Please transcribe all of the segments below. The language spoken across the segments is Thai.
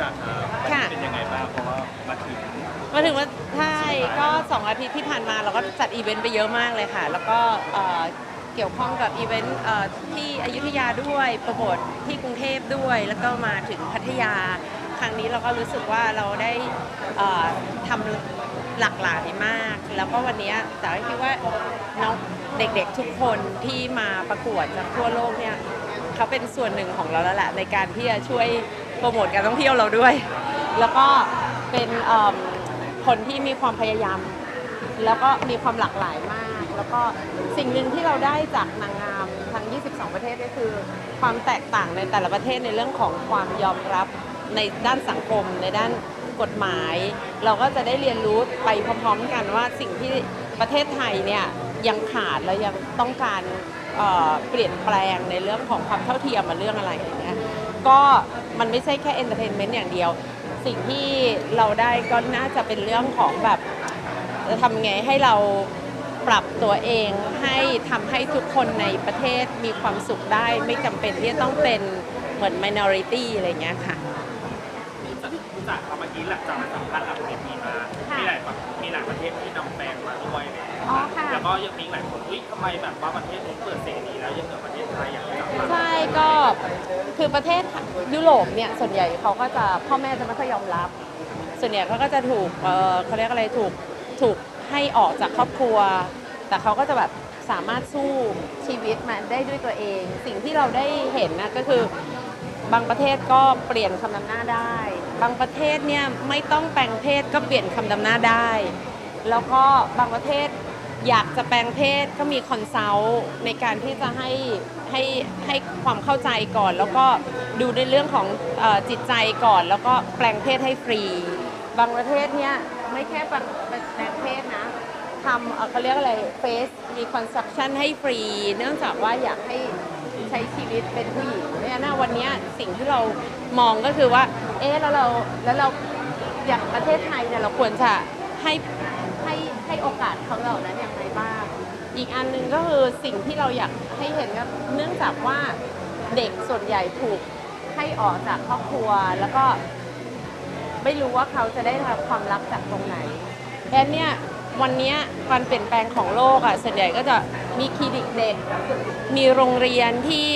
จ้าครับค่ะ เป็นยังไงบ้างเพราะว่ามาถึงมาถึงว่าใช่ก็สองอาทิตย์ที่ผ่านมาเราก็จัดอีเวนต์ไปเยอะมากเลยค่ะ แล้วก็เอ่อเกี่ยวข้องกับอีเวนต์เอ่อที่อยุธยาด้วยโปรโมทที่กรุงเทพด้วย แล้วก็มาถึงพัทยา ครั้งนี้เราก็รู้สึกว่าเราได้เอ่อทำหลากหลายมาก แล้วก็วันนี้แต่ว่าคิดว่าน้องเด็กๆทุกคนที่มาประกวดจากทั่วโลกเนี่ย เขาเป็นส่วนหนึ่งของเราแล้วแหละในการที่จะช่วย โปรโมทการท่องเที่ยวเราด้วย แล้วก็เป็นคนที่มีความพยายาม แล้วก็มีความหลากหลายมาก แล้วก็สิ่งหนึ่งที่เราได้จากนางงามทั้ง 22 ประเทศก็คือ ความแตกต่างในแต่ละประเทศในเรื่องของความยอมรับในด้านสังคม ในด้านกฎหมาย เราก็จะได้เรียนรู้ไปพร้อมๆกันว่าสิ่งที่ประเทศไทยเนี่ยยังขาดและยังต้องการเเปลี่ยนแปลงในเรื่องของความเท่าเทียมมาเรื่องอะไรอย่างเงี้ยก็ มันไม่ใช่แค่เอนเตอร์เทนเมนต์อย่างเดียว สิ่งที่เราได้ก็น่าจะเป็นเรื่องของแบบจะทำไงให้เราปรับตัวเองให้ทำให้ทุกคนในประเทศมีความสุขได้ ไม่จำเป็นที่จะต้องเป็นเหมือน minority อะไรเงี้ยค่ะ รู้จักรู้จักเขาเมื่อกี้หลังจากสัมภาษณ์หลังเวทีมาค่ะมีหลายประมีหลายประเทศที่นำแฟนมาด้วยเลยอ๋อค่ะ แล้วก็ยังมีหลายคนอุ้ยทำไมแบบว่าประเทศนู้นเปิดเสรีแล้วยังเหลือประเทศไทยอย่างจับมาใช่ก็คือประเทศยุโรปเนี่ยส่วนใหญ่เขาก็จะพ่อแม่จะไม่ค่อยยอมรับ ส่วนใหญ่เขาก็จะถูกเอ่อเขาเรียกอะไรถูกถูกให้ออกจากครอบครัว แต่เขาก็จะแบบสามารถสู้ชีวิตมาได้ด้วยตัวเอง สิ่งที่เราได้เห็นนะก็คือ บางประเทศก็เปลี่ยนคำนำหน้าได้ บางประเทศเนี่ยไม่ต้องแปลงเพศก็เปลี่ยนคำนำหน้าได้ แล้วก็บางประเทศอยากจะแปลงเพศก็มีคอนซัลท์ในการที่จะให้ให้ให้ความเข้าใจก่อน แล้วก็ดูในเรื่องของเออจิตใจก่อน แล้วก็แปลงเพศให้ฟรี บางประเทศเนี่ยไม่แค่แปลงแปลงเพศนะทำเอ่อเขาเรียกอะไรเฟสมีคอนสตรั c ชั่นให้ฟรี เนื่องจากว่าอยากให้ ใช้ชีวิตเป็นผู้หญิงเนี่ยนะวันนี้สิ่งที่เรามองก็คือว่า เอ๊ะแล้วเราแล้วเราอย่างประเทศไทยเนี่ยเราควรจะให้ให้ให้โอกาสเขาเหล่านั้นอย่างไรบ้าง อีกอันหนึ่งก็คือสิ่งที่เราอยากให้เห็นก็เนื่องจากว่าเด็กส่วนใหญ่ถูกให้ออกจากครอบครัวแล้วก็ไม่รู้ว่าเขาจะได้รับความรักจากตรงไหนแอนเนี่ย วันนี้การเปลี่ยนแปลงของโลกอะส่วนใหญ่ก็จะมีคลินิกเด็ก มีโรงเรียนที่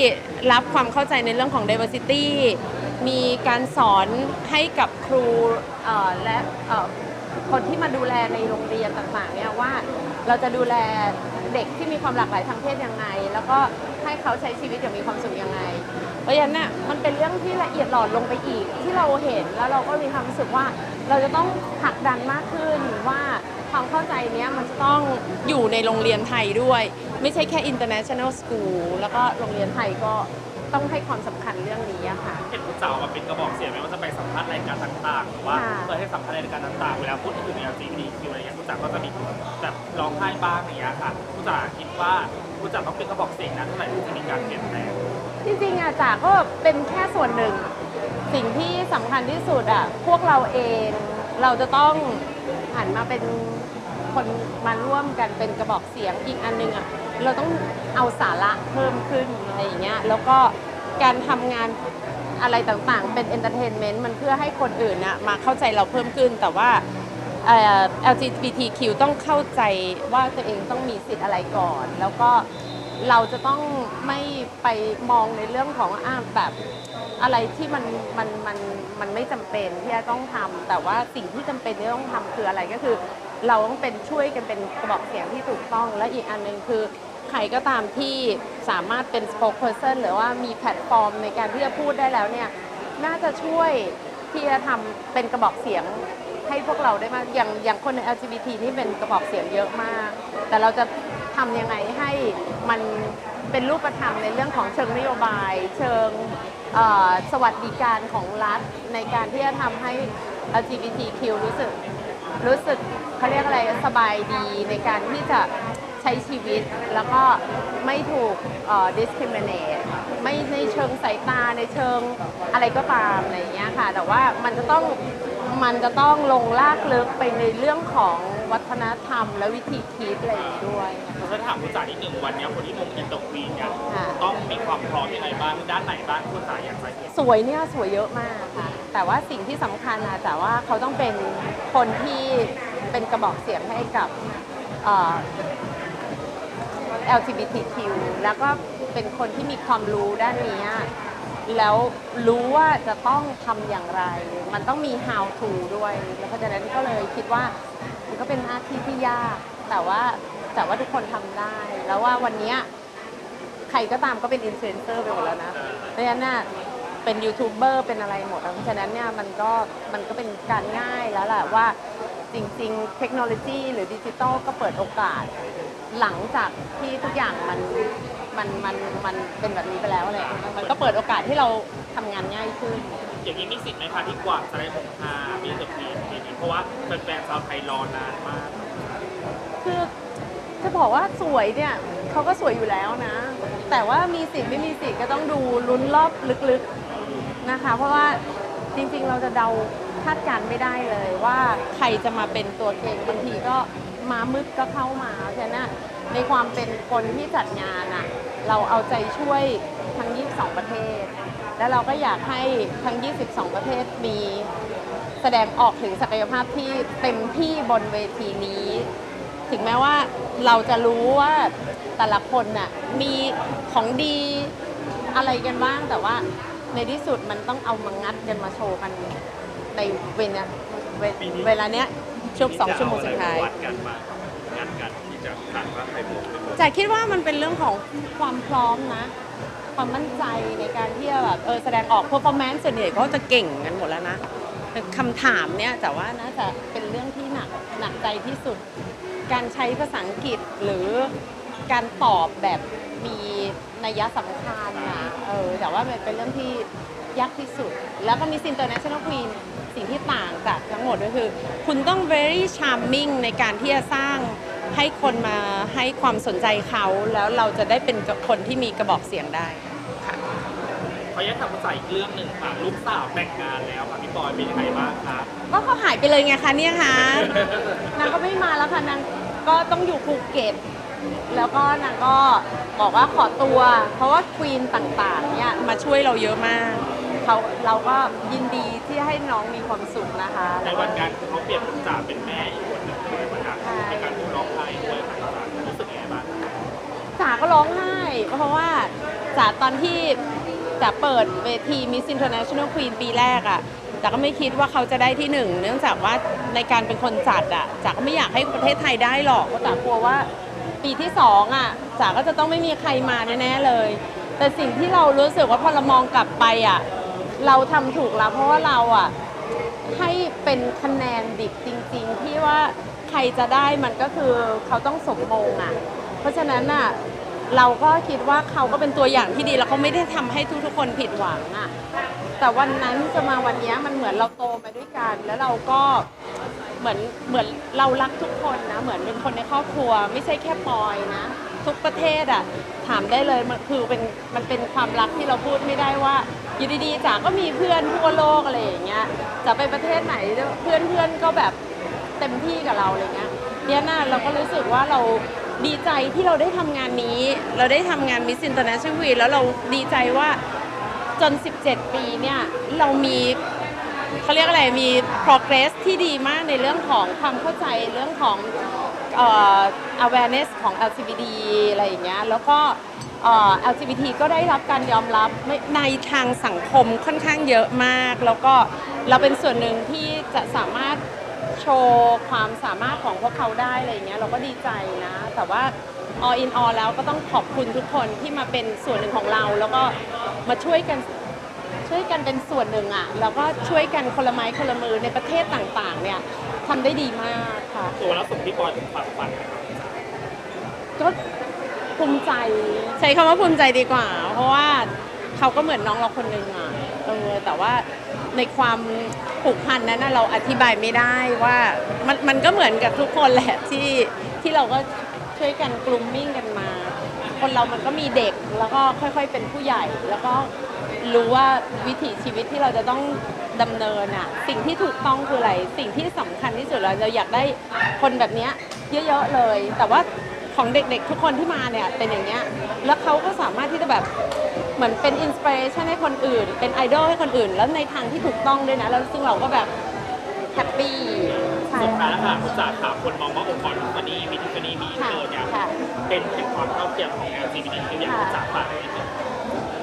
รับความเข้าใจในเรื่องของ diversity มีการสอนให้กับครูและคนที่มาดูแลในโรงเรียนต่างๆเนี่ยว่าเราจะดูแลเด็กที่มีความหลากหลายทางเพศยังไง แล้วก็ให้เขาใช้ชีวิตอย่างมีความสุขยังไง เพราะฉะนั้นน่ะมันเป็นเรื่องที่ละเอียดหลอดลงไปอีกที่เราเห็นแล้วเราก็มีความรู้สึกว่าเราจะต้องผลักดันมากขึ้นว่า ความเข้าใจเนี้ยมันจะต้องอยู่ในโรงเรียนไทยด้วย ไม่ใช่แค่ international school แล้วก็โรงเรียนไทยก็ต้องให้ความสำคัญเรื่องนี้อะค่ะ เห็นคุณสาวมาเป็นกระบอกเสียงไหมว่าจะไปสัมภาษณ์รายการต่างๆหรือว่าค่ะเปิดให้สัมภาษณ์รายการต่างๆเวลาพูดถึง LGBTQ อะไรเงี้ยคุณจ๋าก็จะมีแบบร้องไห้บ้างอย่างเงี้ยค่ะคุณจ๋าคิดว่าคุณจ๋าต้องเป็นกระบอกเสียงนะเท่าไหร่ที่จะมีการเปลี่ยนแปลงจริงๆอะจ๋าก็เป็นแค่ส่วนหนึ่ง สิ่งที่สำคัญที่สุดอะพวกเราเองเราจะต้องหันมาเป็น คนมาร่วมกันเป็นกระบอกเสียงอีกอันหนึงอะเราต้องเอาสาระเพิ่มขึ้นอะไรอย่างเงี้ยแล้วก็การทำงานอะไรต่างๆ เป็นเอนเตอร์เทนเมนต์มันเพื่อให้คนอื่นนะมาเข้าใจเราเพิ่มขึ้นแต่ว่าเอ่อ LGBTQ ต้องเข้าใจว่าตัวเองต้องมีสิทธิ์อะไรก่อน แล้วก็ เราจะต้องไม่ไปมองในเรื่องของอ่าแบบอะไรที่มันมันมันมันไม่จำเป็นที่จะต้องทำแต่ว่าสิ่งที่จำเป็นที่ต้องทำคืออะไรก็คือ เราต้องเป็นช่วยกันเป็นกระบอกเสียงที่ถูกต้องและอีกอันหนึ่งคือ ใครก็ตามที่สามารถเป็น spokesperson หรือว่ามีแพลตฟอร์มในการที่จะพูดได้แล้วเนี่ยน่าจะช่วยที่จะทำเป็นกระบอกเสียงให้พวกเราได้มากอย่างอย่างคนใน LGBT นี่เป็นกระบอกเสียงเยอะมาก แต่เราจะ ทำยังไงให้มันเป็นรูปธรรมในเรื่องของเชิงนโยบาย เชิงสวัสดิการของรัฐในการที่จะทำให้ LGBTQ รู้สึกรู้สึกเขาเรียกอะไรสบายดีในการที่จะใช้ชีวิต แล้วก็ไม่ถูก discriminate ไม่ในเชิงสายตาในเชิงอะไรก็ตามอะไรอย่างเงี้ยค่ะ แต่ว่ามันจะต้องมันจะต้องลงลากลึกไปในเรื่องของ วัฒนธรรม และวิธีคิดอะไรอย่างนี้ด้วยนะคะ ถ้าถามผู้จ่านิดหนึ่งวันเนี้ยคนที่มงอินเตอร์ควีนเนี่ยค่ะ ต้องมีความพร้อมยังไงบ้างด้านไหนบ้างผู้จ่าอยากใส่สวยเนี่ยสวยเยอะมากค่ะ แต่ว่าสิ่งที่สำคัญนะแต่ว่าเขาต้องเป็นคนที่เป็นกระบอกเสียงให้กับเอ่อ LGBTQ แล้วก็เป็นคนที่มีความรู้ด้านเนี้ยแล้วรู้ว่าจะต้องทำอย่างไร มันต้องมี how to ด้วย แล้วเพราะฉะนั้นก็เลยคิดว่า มันก็เป็นหน้าที่ที่ยาก แต่ว่าแต่ว่าทุกคนทำได้ แล้วว่าวันเนี้ยใครก็ตามก็เป็นอินฟลูเอนเซอร์ไปหมดแล้วนะเพราะฉะนั้นน่ะเป็นยูทูบเบอร์เป็นอะไรหมดแล้วเพราะฉะนั้นเนี่ยมันก็มันก็เป็นการง่ายแล้วแหละว่าจริงๆ เทคโนโลยีหรือดิจิตอลก็เปิดโอกาส หลังจากที่ทุกอย่างมันมันมันมันเป็นแบบนี้ไปแล้วอะไรอย่างเลยมันก็เปิดโอกาสให้เราทำงานง่ายขึ้น อย่างนี้มีสิทธิ์ไหมคะที่กว่าจะได้มงอามีอินเตอร์ควี เพราะว่าแฟนๆชาวไทยรอนานมาก คือจะบอกว่าสวยเนี่ยเขาก็สวยอยู่แล้วนะ แต่ว่ามีสิทธิ์ไม่มีสิทธิ์ก็ต้องดูลุ้นรอบลึกๆนะคะ เพราะว่าจริงๆเราจะเดาคาดการณ์ไม่ได้เลยว่าใครจะมาเป็นตัวเก่งบางทีก็มามืดก็เข้ามาฉะนั้นในความเป็นคนที่จัดงานอะเราเอาใจช่วยทั้ง 22 ประเทศ แล้วเราก็อยากให้ทั้ง 22 ประเทศมี แสดงออกถึงศักยภาพที่เต็มที่บนเวทีนี้ ถึงแม้ว่าเราจะรู้ว่าแต่ละคนน่ะมีของดีอะไรกันบ้าง แต่ว่าในที่สุดมันต้องเอามางัดกันมาโชว์กันในเวลาเวเวลาเนี้ยช่วงสองชั่วโมงสุดท้ายวัดกันมางัดกันที่จะขัดว่าใครมงไม่มงจากคิดว่ามันเป็นเรื่องของความพร้อมนะ ความมั่นใจในการที่จะแบบเออแสดงออก performance ส่วนใหญ่เขาจะเก่งกันหมดแล้วนะ คำถามเนี่ยแต่ว่าน่าจะเป็นเรื่องที่หนักหนักใจที่สุด การใช้ภาษาอังกฤษหรือการตอบแบบมีนัยสำคัญนะเออแต่ว่ามันเป็นเรื่องที่ยากที่สุด แล้วก็มี international queen สิ่งที่ต่างจากทั้งหมดก็คือ คุณต้อง very charming ในการที่จะสร้างให้คนมาให้ความสนใจเขาแล้วเราจะได้เป็นคนที่มีกระบอกเสียงได้ ค่ะขออนุญาตถามผู้จ่าอีกเรื่องหนึ่งค่ะลูกสาวแต่งงานแล้วค่ะพี่บอยเป็นยังไงบ้างคะก็เขาหายไปเลยไงคะเนี่ยคะนางก็ไม่มาแล้วค่ะนางก็ต้องอยู่ภูเก็ตแล้วก็นางก็บอกว่าขอตัว เพราะว่าควีนต่างๆเนี่ยมาช่วยเราเยอะมากเขาเราก็ยินดีที่ให้น้องมีความสุขนะคะในวันงานเขาเปรียบผู้จ่าเป็นแม่อีกคนหนึ่งเลยวันนั้นใช่ในการดูร้องไห้ด้วยค่ะผู้จ่ารู้สึกยังไงบ้างจ๋าก็ร้องไห้เพราะว่าจ๋าตอนที่ จ๋าเปิดเวที Miss International Queen ปีแรกอะจ๋าก็ไม่คิดว่าเขาจะได้ที่หนึ่งเนื่องจากว่าในการเป็นคนจัดอะจ๋าก็ไม่อยากให้ประเทศไทยได้หรอกเพราะจ๋ากลัวว่าปีที่สองอะจ๋าก็จะต้องไม่มีใครมาแน่ๆเลย แต่สิ่งที่เรารู้สึกว่าพอเรามองกลับไปอะเราทำถูกแล้วเพราะว่าเราอะให้เป็นคะแนนดิบจริง ๆ ที่ว่าใครจะได้มันก็คือเขาต้องสมมงอะ เพราะฉะนั้นน่ะ เราก็คิดว่าเขาก็เป็นตัวอย่างที่ดีแล้วเขาไม่ได้ทำให้ทุกๆคนผิดหวังอะแต่วันนั้นจะมาวันเนี้ยมันเหมือนเราโตมาด้วยกัน แล้วเราก็เหมือนเหมือนเรารักทุกคนนะ เหมือนเป็นคนในครอบครัว ไม่ใช่แค่ปอยนะ ทุกประเทศอะถามได้เลยมันคือเป็นมันเป็นความรักที่เราพูดไม่ได้ว่าอยู่ดีๆจ๋าก็มีเพื่อนทั่วโลกอะไรอย่างเงี้ยจะไปประเทศไหนเพื่อนเพื่อนๆก็แบบ เต็มที่กับเราอะไรเงี้ยเนี่ยน่าเราก็รู้สึกว่าเรา ดีใจที่เราได้ทำงานนี้ เราได้ทำงาน Miss International Queen แล้วเราดีใจว่าจน 17 ปีเนี่ย เรามีเขาเรียกอะไรมี progress ที่ดีมากในเรื่องของความเข้าใจเรื่องของเอ่อ awareness ของ LGBT อะไรอย่างเงี้ยแล้วก็เอ่อ LGBT ก็ได้รับการยอมรับในทางสังคมค่อนข้างเยอะมาก แล้วก็เราเป็นส่วนหนึ่งที่จะสามารถ โชว์ความสามารถของพวกเขาได้อะไรอย่างเงี้ยเราก็ดีใจนะ แต่ว่า all in all แล้วก็ต้องขอบคุณทุกคนที่มาเป็นส่วนหนึ่งของเรา แล้วก็มาช่วยกันช่วยกันเป็นส่วนหนึ่งอะ่ะแล้วก็ช่วยกันคนละไม้คนละมือในประเทศต่างๆ เนี่ยทำได้ดีมากค่ะตัวแล้วส่งพี่บอยถึงฝั่งฝันไหมครับก็ภูมิใจ ใช้คำว่าภูมิใจดีกว่า เพราะว่าเขาก็เหมือนน้องเราคนหนึ่งอะเออแต่ว่า ในความผูกพันนั้นนะเราอธิบายไม่ได้ว่ามันมันก็เหมือนกับทุกคนแหละที่ที่เราก็ช่วยกันกลุ่มมิ่งกันมา คนเรามันก็มีเด็กแล้วก็ค่อยๆเป็นผู้ใหญ่ แล้วก็รู้ว่าวิถีชีวิตที่เราจะต้องดำเนินอะสิ่งที่ถูกต้องคืออะไร สิ่งที่สำคัญที่สุดเราเราอยากได้คนแบบเนี้ยเยอะๆเลย แต่ว่าของเด็กๆทุกคนที่มาเนี่ยเป็นอย่างเงี้ยแล้วเขาก็สามารถที่จะแบบ เหมือนเป็นอินสปิเรชันให้คนอื่น เป็นไอดอลให้คนอื่น แล้วในทางที่ถูกต้องด้วยนะ แล้วซึ่งเราก็แบบแฮปปี้ใช่สุดท้ายค่ะแล้วค่ะคุณจ๋าถามคนมองว่าองค์กรทิฟานีมีทิฟานีมีอินค่ะเตอร์เนี่ยค่ะ เป็นแห่งความเท่าเทียมของ LGBTQ อย่างคุณจ๋าฝากอะไรนิดนึง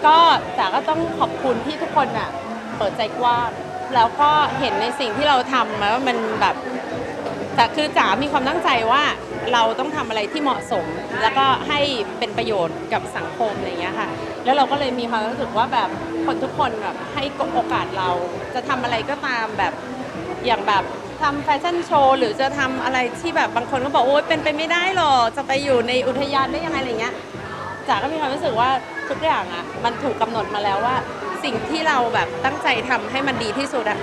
ก็จ๋าก็ต้องขอบคุณที่ทุกคนอะเปิดใจกว้างแล้วก็เห็นในสิ่งที่เราทำมาว่ามันแบบแต่คือจ๋ามีความตั้งใจว่าเราต้องทำอะไรที่เหมาะสม แล้วก็ให้เป็นประโยชน์กับสังคมอะไรอย่างเงี้ยค่ะ แล้วเราก็เลยมีความรู้สึกว่าแบบคนทุกคนแบบให้โอกาสเรา จะทำอะไรก็ตามแบบอย่างแบบทำแฟชั่นโชว์หรือจะทำอะไรที่แบบบางคนก็บอกโอ๊ยเป็นไปไม่ได้หรอกจะไปอยู่ในอุทยานได้ยังไงอะไรเงี้ยจ๋าก็มีความรู้สึกว่าทุกอย่างอะมันถูกกำหนดมาแล้วว่า สิ่งที่เราแบบตั้งใจทำให้มันดีที่สุดอะ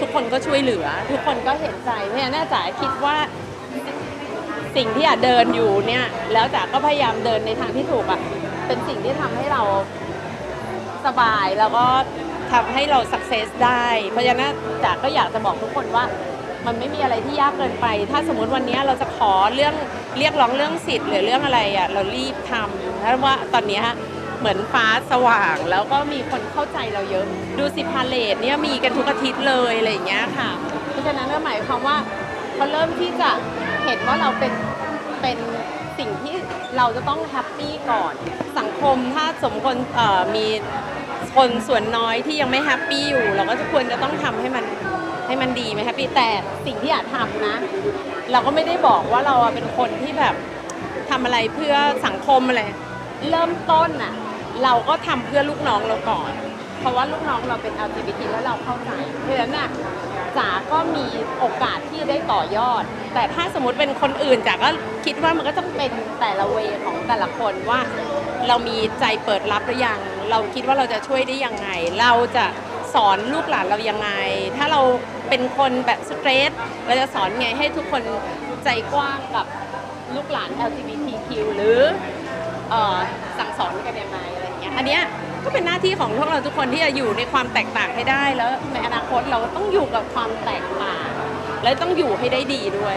ทุกคนก็ช่วยเหลือ ทุกคนก็เห็นใจเพราะฉะนั้นจ๋าคิดว่า สิ่งที่อะเดินอยู่เนี่ยแล้วจ๋าก็พยายามเดินในทางที่ถูกอะ เป็นสิ่งที่ทำให้เราสบายแล้วก็ทำให้เราสักเซสได้ เพราะฉะนั้นจ๋าก็อยากจะบอกทุกคนว่า มันไม่มีอะไรที่ยากเกินไป ถ้าสมมติวันนี้เราจะขอเรื่องเรียกร้องเรื่องสิทธิ์หรือเรื่องอะไรอะเรารีบทำเพราะว่าตอนนี้ฮะเหมือนฟ้าสว่างแล้วก็มีคนเข้าใจเราเยอะ ดูสิพาเลทเนี่ยมีกันทุกอาทิตย์เลยอะไรอย่างเงี้ยค่ะ เพราะฉะนั้นก็หมายความว่าเขาเริ่มที่จะเห็นว่าเราเป็น เป็นสิ่งที่เราจะต้องแฮปปี้ก่อน สังคมถ้าสมคนมีคนส่วนน้อยที่ยังไม่แฮปปี้อยู่ เราก็จะควรจะต้องทำให้มันให้มันดีไหมแฮปปี้แต่สิ่งที่อยากทำนะ เราก็ไม่ได้บอกว่าเราเป็นคนที่แบบทำอะไรเพื่อสังคมอะไรเริ่มต้นน่ะ เราก็ทำเพื่อลูกน้องเราก่อน เพราะว่าลูกน้องเราเป็น LGBT แล้วเราเข้าใจเพราะฉะนั้นน่ะจ๋าก็มีโอกาสที่จะได้ต่อยอด แต่ถ้าสมมติเป็นคนอื่นจ๋าก็คิดว่ามันก็ต้องเป็นแต่ละเวของแต่ละคนว่า เรามีใจเปิดรับหรือยัง เราคิดว่าเราจะช่วยได้ยังไง เราจะสอนลูกหลานเรายังไง ถ้าเราเป็นคนแบบสเตรทเราจะสอนไงให้ทุกคนใจกว้างกับลูกหลาน LGBTQ หรือ เอ่อสั่งสอนกันยังไงอะไรอย่างเงี้ยอันเนี้ยก็เป็นหน้าที่ของพวกเราทุกคนที่จะอยู่ในความแตกต่างให้ได้ แล้วในอนาคตเราก็ต้องอยู่กับความแตกต่าง และต้องอยู่ให้ได้ดีด้วย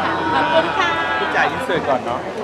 ค่ะขอบคุณค่ะพี่จ่ายอินเสิร์ตก่อนเนาะได้